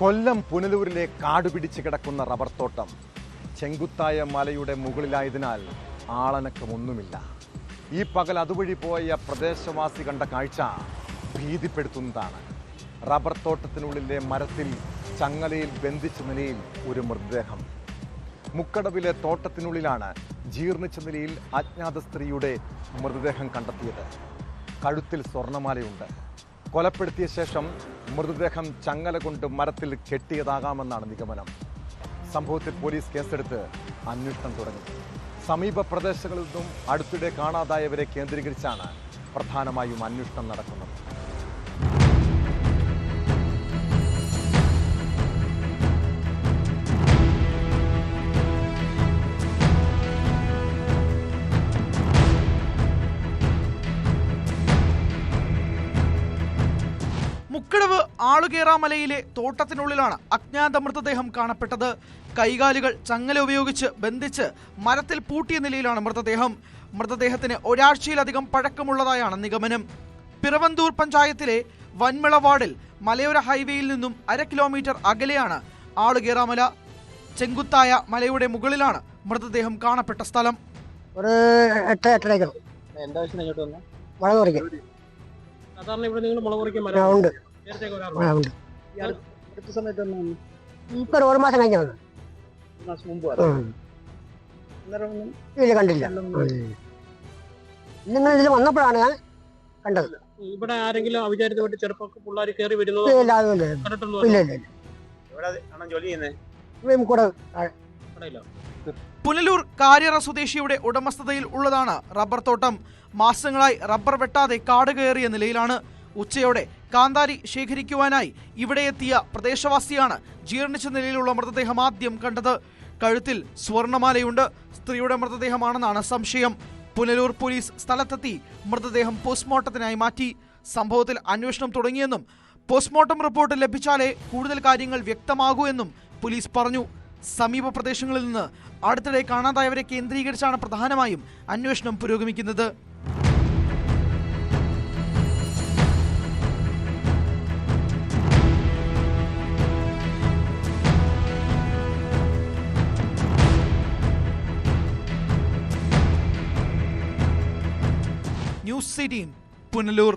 കൊല്ലം പുനലൂരിലെ കാടുപിടിച്ച് കിടക്കുന്ന റബ്ബർ തോട്ടം ചെങ്കുത്തായ മലയുടെ മുകളിലായതിനാൽ ആളനക്കമൊന്നുമില്ല. ഈ പകൽ അതുവഴി പോയ പ്രദേശവാസി കണ്ട കാഴ്ച ഭീതിപ്പെടുത്തുന്നതാണ്. റബ്ബർ തോട്ടത്തിനുള്ളിലെ മരത്തിൽ ചങ്ങലയിൽ ബന്ധിച്ച നിലയിൽ ഒരു മൃതദേഹം. മുക്കടവിലെ തോട്ടത്തിനുള്ളിലാണ് ജീർണിച്ച നിലയിൽ അജ്ഞാത സ്ത്രീയുടെ മൃതദേഹം കണ്ടെത്തിയത്. കഴുത്തിൽ സ്വർണമാലയുണ്ട്. കൊലപ്പെടുത്തിയ ശേഷം മൃതദേഹം ചങ്ങല കൊണ്ട് മരത്തിൽ കെട്ടിയതാകാമെന്നാണ് നിഗമനം. സംഭവത്തിൽ പോലീസ് കേസെടുത്ത് അന്വേഷണം തുടങ്ങി. സമീപ പ്രദേശങ്ങളിൽ നിന്നും അടുത്തിടെ കാണാതായവരെ കേന്ദ്രീകരിച്ചാണ് പ്രധാനമായും അന്വേഷണം നടക്കുന്നത്. മുക്കടവ് ആളുകേറാമലയിലെ തോട്ടത്തിനുള്ളിലാണ് അജ്ഞാത മൃതദേഹം കാണപ്പെട്ടത്. കൈകാലുകൾ ചങ്ങല ഉപയോഗിച്ച് ബന്ധിച്ച് മരത്തിൽ പൂട്ടിയ നിലയിലാണ് മൃതദേഹം. മൃതദേഹത്തിന് ഒരാഴ്ചയിലധികം പഴക്കമുള്ളതായാണ് നിഗമനം. പിറവന്തൂർ പഞ്ചായത്തിലെ വൻമിള വാർഡിൽ മലയോര ഹൈവേയിൽ നിന്നും അര കിലോമീറ്റർ അകലെയാണ് ആളുകേറാമല. ചെങ്കുത്തായ മലയുടെ മുകളിലാണ് മൃതദേഹം കാണപ്പെട്ട സ്ഥലം. ഒരു എട്ട് എട്ടരയ്ക്കണം എന്താ സാധാരണ ഇവിടെ നിങ്ങൾ മുളക് പറിക്കാൻ മരം ഉണ്ട്. ആ, ഉണ്ട്. അടുത്ത സമയത്ത് ഒന്ന് വന്നു. ഇപ്പൊ ഒരു ഒരു മാസം കഴിഞ്ഞ വന്നു. ഒരു മാസം മുമ്പ് വന്നു. അന്നേരം ഒന്നും ഇല്ല കണ്ടില്ല. നിങ്ങൾ ഇതിൽ വന്നപ്പോഴാണ് ഞാൻ കണ്ടത്. ഇവിടെ ആരെങ്കിലും അവിചാരിതമായിട്ട് ചെറുപ്പമൊക്കെ പിള്ളേർ കയറി വരുന്നതോ ഇല്ല അതുമില്ല. കണ്ടിട്ടൊന്നും ഇല്ല ഇല്ല ഇല്ല. എവിടെ ആണോ ജോലി ചെയ്യുന്നത് ഇവയും കൂടെ കടയിലോ? പുനലൂർ കാര്യറ സ്വദേശിയുടെ ഉടമസ്ഥതയിൽ ഉള്ളതാണ് റബ്ബർ തോട്ടം. മാസങ്ങളായി റബ്ബർ വെട്ടാതെ കാട് കയറിയ നിലയിലാണ് ഉച്ചയോടെ കാന്താരി ശേഖരിക്കുവാനായി ഇവിടെ എത്തിയ പ്രദേശവാസിയാണ് ജീർണിച്ച നിലയിലുള്ള മൃതദേഹം ആദ്യം കണ്ടത്. കഴുത്തിൽ സ്വർണമാലയുണ്ട്. സ്ത്രീയുടെ മൃതദേഹമാണെന്നാണ് സംശയം. പുനലൂർ പോലീസ് സ്ഥലത്തെത്തി മൃതദേഹം പോസ്റ്റ്മോർട്ടത്തിനായി മാറ്റി. സംഭവത്തിൽ അന്വേഷണം തുടങ്ങിയെന്നും പോസ്റ്റ്മോർട്ടം റിപ്പോർട്ട് ലഭിച്ചാലേ കൂടുതൽ കാര്യങ്ങൾ വ്യക്തമാകൂ എന്നും പോലീസ് പറഞ്ഞു. സമീപ പ്രദേശങ്ങളിൽ നിന്ന് അടുത്തിടെ കാണാതായവരെ കേന്ദ്രീകരിച്ചാണ് പ്രധാനമായും അന്വേഷണം പുരോഗമിക്കുന്നത്. News citizen Punalur.